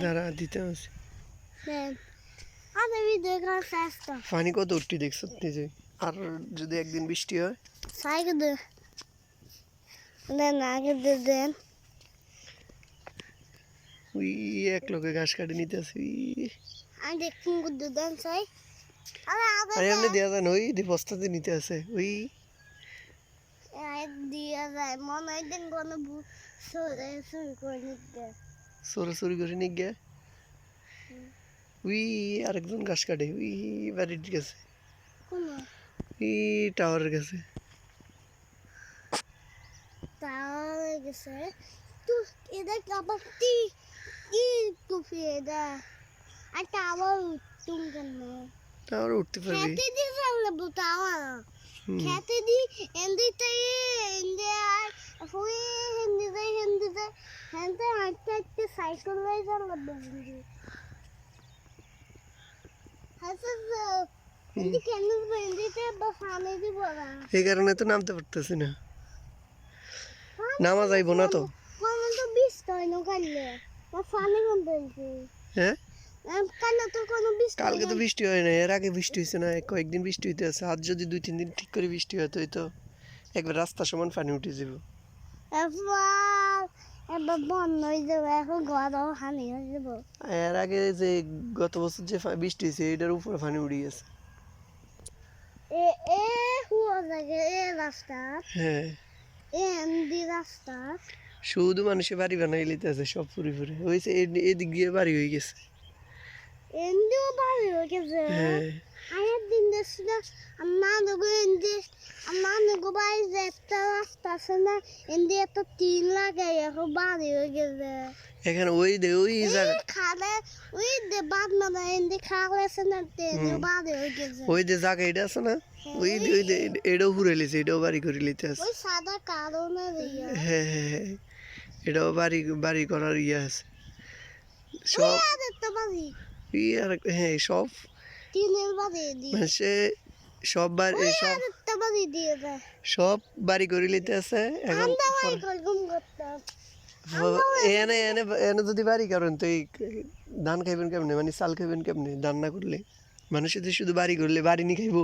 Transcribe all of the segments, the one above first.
দাঁড়া দিতে আছে পানি কত উঠতি দেখছ নিজে আর যদি একদিন বৃষ্টি হয়? দেন আগে দে দেন। ওই এক লোকে ঘাস কাটে নিতে সাই আরে এমনি দেওয়া যায় না ওই দি বস্তাতে নিতে আছে ওই দিয়া যায় মনে হয় দিন কোনো শুরু করে নিতে। সরে সরি করে নিয়ে গিয়ে। উই আরেকজন ঘাস কাটে। উই বাড়ির গেছে। ওই টাওয়ারের কাছে তাহলে গেছে। তো এটা আবার কি টুপি এটা আর টাওয়ার উঠতুম কেন? টাওয়ার উঠতে পারবি খেতে দিয়ে ফেললে টাওয়ার। খেতে দি এন্দিতে এন্দি আর হুই হিন্দিতে হিন্দিতে হেনতে সাইকেল না এই কারণে তো নামতে পারতেছি না নামা যাইব না তো কালকে তো বৃষ্টি হয় না এর আগে বৃষ্টি হয়েছে না কয়েকদিন বৃষ্টি হইতে আছে আজ যদি দুই তিন দিন ঠিক করে বৃষ্টি হয় তো একবার রাস্তা সমান পানি উঠে যাব এবার বন্ধ হয়ে যাবে এখন হানি হয়ে যাব। এর আগে যে গত বছর যে বৃষ্টি হয়েছে এটার উপরে পানি উঠে গেছে। এ এ হুয়া লাগে এ রাস্তা। হ্যাঁ। রাস্তা। শুধু মানুষে বাড়ি বানাই লিতে আছে সব ফুরে ফুরে হয়েছে এদিক দিয়ে বাড়ি হয়ে গেছে। এমডিও বাড়ি হয়ে গেছে। হ্যাঁ। দেখছিল আমার নগো এমডি আমার নগো বাড়ি যে একটা রাস্তা আছে না এমডি টিন লাগাই এখন হয়ে ওই দে ওই জায়গা খালে ওই যে বাদ মানে এমডি খালে আছে না টেনে বাড়ি গেছে ওই যে জায়গা এটা আছে না ওই দে- ওই দে এটাও ঘুরে লিছে এটাও বাড়ি করে লিতে আছে ওই সাদা কারণে দিয়ে হ্যাঁ হ্যাঁ এটাও বাড়ি বাড়ি করার ইয়ে আছে সব আর হ্যাঁ সব মানুষে সব বাড়ি সব সব বাড়ি করে লিতে আছে এখন এনে এনে এনে যদি বাড়ি করেন তো এই ধান খাইবেন কেমনে? মানে চাল খাইবেন কেমনে ধান না করলে? মানুষের যে শুধু বাড়ি করলে বাড়ি নি খাইবো?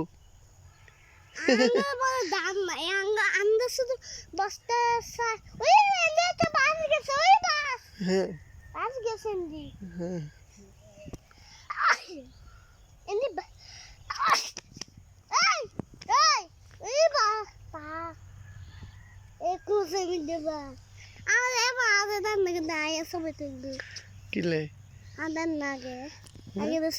আমরা বড় দাম নাই আমরা আমরা শুধু বস্তা সা- ওই এনে একটা বাস গেছে ওই বাস হ্যাঁ বাস গেছে এমনি হ্যাঁ এমনি বা- এই এই ওই বাস বাস একুশে মিনিটে বাস আর এবার আগে দাম নাকি দাঁড়িয়ে ছবি তুলবি কিলে আদার নাগে আগে তো